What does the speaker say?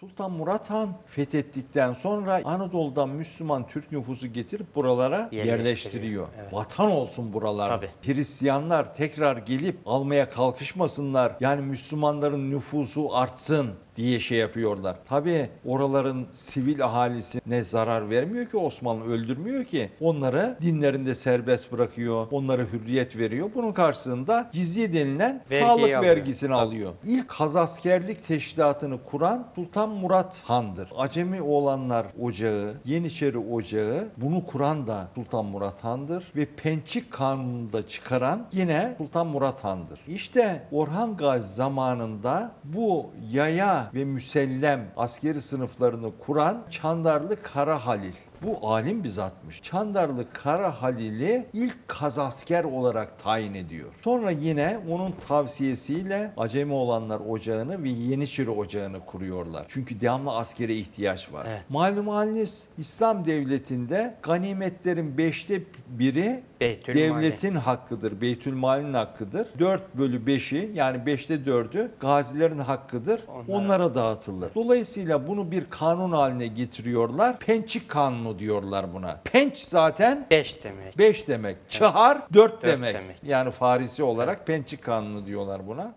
Sultan Murat Han fethettikten sonra Anadolu'dan Müslüman Türk nüfusu getirip buralara Yerleştiriyor, yerleştiriyor. evet. Vatan olsun buralar. Tabii. Hristiyanlar tekrar gelip almaya kalkışmasınlar. Yani Müslümanların nüfusu artsın diye şey yapıyorlar. Tabii oraların sivil ahalisine zarar vermiyor ki Osmanlı öldürmüyor ki. Onları dinlerinde serbest bırakıyor. Onlara hürriyet veriyor. Bunun karşılığında cizye denilen Vergiyi sağlık alıyor. vergisini Tabii. alıyor. İlk Kazaskerlik teşkilatını kuran Sultan Murat Han'dır. Acemi oğlanlar ocağı, Yeniçeri ocağı bunu kuran da Sultan Murat Han'dır ve Pençik Kanunu'nu da çıkaran yine Sultan Murat Han'dır. İşte Orhan Gazi zamanında bu yaya ve müsellem askeri sınıflarını kuran Çandarlı Kara Halil. Bu alim bir zatmış. Çandarlı Kara Halil'i ilk kazasker olarak tayin ediyor. Sonra yine onun tavsiyesiyle Acemi olanlar ocağını ve Yeniçeri ocağını kuruyorlar. Çünkü devamlı askere ihtiyaç var. Evet. Malum haliniz İslam devletinde ganimetlerin beşte biri Beytül devletin hakkıdır. Beytülmal'in hakkıdır. 4 bölü 5'i yani 5'te 4'ü gazilerin hakkıdır. Onlara- Onlara dağıtılır. Dolayısıyla bunu bir kanun haline getiriyorlar. Pençik kanunu diyorlar buna. Penç zaten 5 demek. 5 demek. Çahar 4 demek. demek. Yani Farisi olarak Pençik kanunu diyorlar buna.